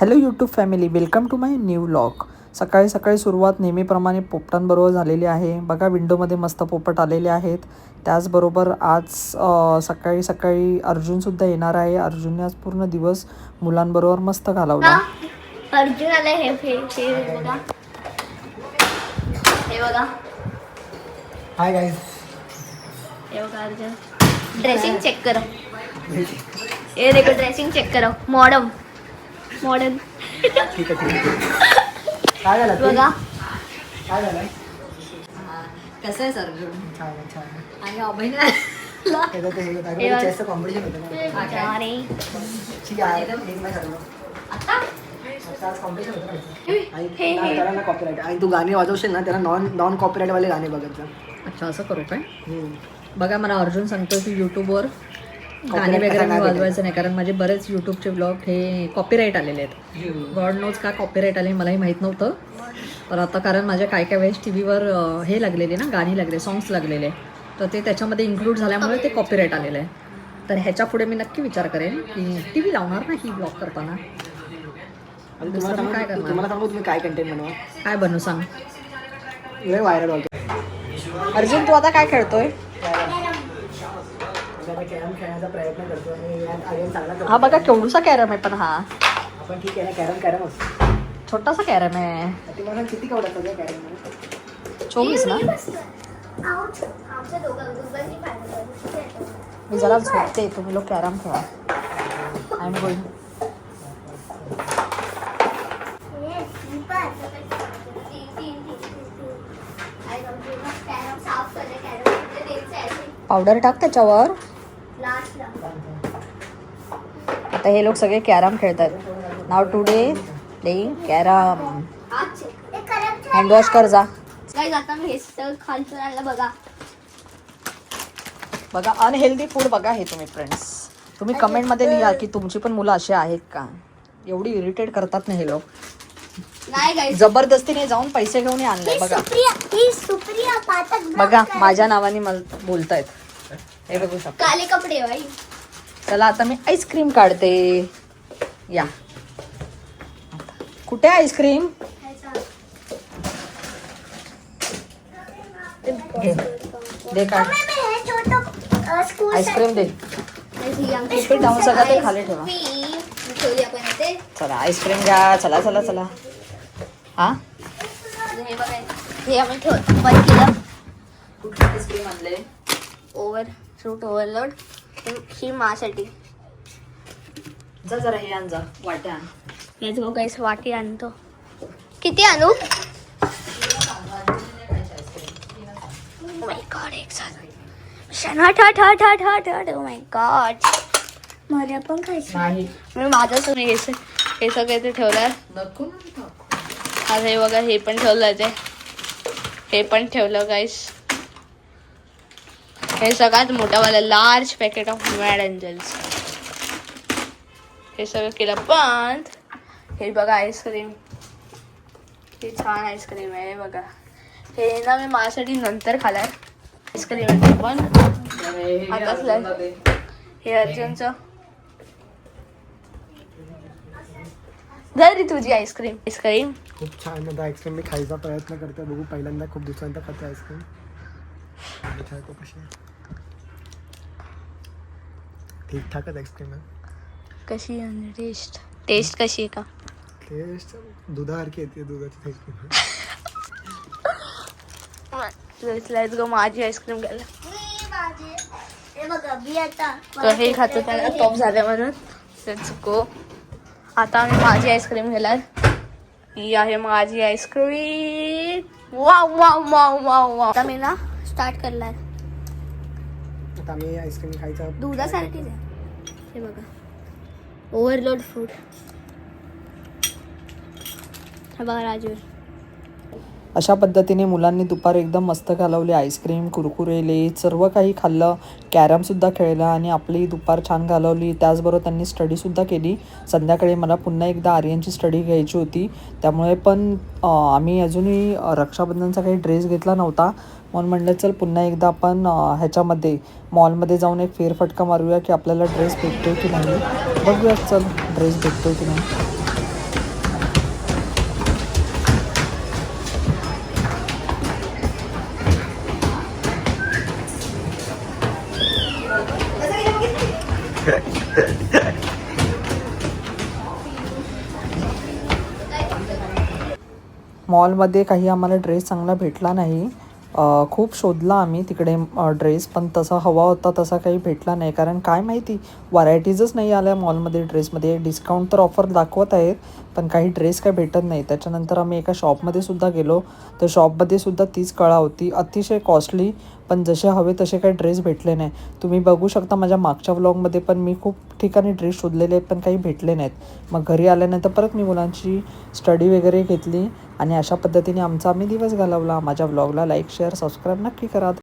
Hello YouTube family welcome to my new vlog. सकाळी सकाळी सुरुवात नेहमीप्रमाणे पोपटांबरोबर झालेली आहे. बघा विंडोमध्ये मस्त पोपट आलेले आहेत. त्याचबरोबर आज सकाळी सकाळी अर्जुनसुद्धा येणार आहे. अर्जुनने आज पूर्ण दिवस मुलांबरोबर मस्त घालवला. अर्जुन आला हे बघा. बघा. हाय गाईज बघा अर्जुन. ड्रेसिंग चेक करो. ये देखो ड्रेसिंग चेक करो. मॉडर्न मॉडर्न ठीक आहे ठीक आहे काय झालं? बघा काय झालं कसं आहे अर्जुन छान छान. आणि अभिनय त्याचं ते हे. हे कॉम्पिटिशन होतं. आता हे, हे. गाणी वाजवशील ना त्याला नॉन नॉन कॉपीराईट वाले गाणे बघत जा अच्छा असं करू काय. बघा मला अर्जुन सांगतोय की युट्यूबवर गाणी वगैरे मी वाजवायचं नाही कारण माझे बरेच युट्यूबचे ब्लॉग हे कॉपीराईट आलेले आहेत. गॉड नोज का कॉपीराईट आले मलाही माहीत नव्हतं. पण आता कारण माझ्या काय काय वेळेस टी व्हीवर हे लागलेले ना गाणी लागले सॉंग्स लागलेले. तर ते त्याच्यामध्ये इन्क्लूड झाल्यामुळे ते कॉपीराईट आलेलं आहे. तर ह्याच्या पुढे मी नक्की विचार करेन की टी व्ही लावणार ना ही ब्लॉग करताना? काय करणार? काय कंटेंट बनवा? काय बनू सांग? लय व्हायरल होतो अर्जुन तू आता काय खेळतोय? कॅरम खेळण्याचा प्रयत्न करतो आणि यात आर्यन चांगला करतो हा बघा केवढूसा कॅरम आहे पण हा. आपण ठीक आहे ना कॅरम कॅरम असतो. छोटासा कॅरम आहे. ती मला किती कवडा सगळ्या कॅरम चोवीस ना? मी जरा झोपते तुम्ही लोक कॅरम खेळा. आय एम गोईंग पावडर टाक त्याच्यावर. आता हे लोक सगळे कॅरम खेळतात. नाव टुडे प्लेईंग कॅरम. हँडवॉश कर जा. काय आता मी हेच तर खालचं आणलं बघा. बघा अनहेल्दी फूड बघा हे तुम्ही फ्रेंड्स तुम्ही कमेंटमध्ये लिहा की तुमची पण मुलं अशी आहेत का? एवढी इरिटेट करतात ना हे लोक. नाही जबरदस्तीने जाऊन पैसे घेऊन आणले बघा. ही बघा माझ्या नावाने मला बोलतायत. हे बघू शकता. काले कपडे चला आता मी आईस्क्रीम काढते. या. कुठे आईस्क्रीम घे. दे काढ. आईस्क्रीम दे. आईस्क्रीम जाऊन सगळं ते खाली ठेवा. चला आईस्क्रीम घ्या. चला चला चला. हा? हे बघा हे आम्ही ठेव बंद केलं. कुठले आईस्क्रीम आणले ओव्हर फ्रूट ओव्हरलोड ही मासाठी जा जरा हे आण जा वाट्या आण. हेच गो गाईस वाटी आणतो. किती आणू? Oh my god, एक साथ. शनाट हट हट हट हट हट ओ माय गॉड मला पण खायचं. नाही. मी माझं सगळं हे स- हे सगळं ते ठेवलं नको ना हे बघा हे पण ठेवलं ते. हे पण ठेवलं गाईस हे सगळ्यात मोठावाला large packet of mad angels हे सगळं केलं पण हे बघा आईस्क्रीम हे छान आईस्क्रीम आहे हे बघा. हे ना मी माझ्यासाठी नंतर खालाय आईस्क्रीम आहे पण. हे आताच लाय हे अर्जुनचं. झाली तुझी आईस्क्रीम आईस्क्रीम खूप छान आता आईस्क्रीम मी खायचा प्रयत्न करते बघू पहिल्यांदा खूप दिवसांचा खाते आईस्क्रीम कशी ठीकठाकच आईस्क्रीम आहे कशी आहे टेस्ट टेस्ट कशी आहे का? टेस्ट दुधासारखी येते दुधाची आईस्क्रीम लेट्स गो माझी आईस्क्रीम घ्यायला. तर हे खातो त्याला टॉप झालं म्हणून. लेट्स गो आता आम्ही माझी आईस्क्रीम घेणार. ही आहे माझी ice cream wow wow wow wow wow आता मी ना स्टार्ट करणार. आता आम्ही आईस्क्रीम खायचा. दुधासारखीच आहे. हे बघा. ओव्हरलोड फूड हा बघा राजूर. अशा पद्धतीने मुलांनी दुपार एकदम मस्त घालवली आईस्क्रीम कुरकुरे लेज सर्व काही खाल्लं. कॅरमसुद्धा खेळलं आणि आपली दुपार छान घालवली. त्याचबरोबर त्यांनी स्टडीसुद्धा केली. संध्याकाळी मला पुन्हा एकदा आर्यनची स्टडी घ्यायची होती. त्यामुळे पण आम्ही अजूनही रक्षाबंधनचा काही ड्रेस घेतला नव्हता. म्हणून म्हणलं चल पुन्हा एकदा आपण ह्याच्यामध्ये मॉलमध्ये जाऊन एक फेरफटका मारूया की आपल्याला ड्रेस भेटतो की नाही. बघूया चल ड्रेस भेटतो की नाही. मॉलमध्ये काही आम्हाला ड्रेस चांगला भेटला नाही. खूप शोधला आम्ही तिकडे ड्रेस पण तसा हवा होता तसा काही भेटला नाही. कारण काय माहिती व्हरायटीजच नाही आल्या मॉलमध्ये ड्रेसमध्ये. डिस्काउंट तर ऑफर दाखवत आहेत पण काही ड्रेस काय भेटत नाही. त्याच्यानंतर आम्ही एका शॉपमध्ये सुद्धा गेलो. तर शॉपमध्ये सुद्धा तीच कळा होती. अतिशय कॉस्टली पण जसे हवे तसे काही ड्रेस भेटले नाही तुम्ही बघू शकता माझ्या मागच्या व्लॉगमध्ये पण मी खूप ठिकाणी ड्रेस शोधलेले आहेत पण काही भेटले नाहीत. मग घरी आल्यानंतर परत मी मुलांची स्टडी वगैरे घेतली आणि अशा पद्धतीने आमचा आम्ही दिवस घालवला. माझ्या व्लॉगला लाईक शेअर सबस्क्राईब नक्की करा.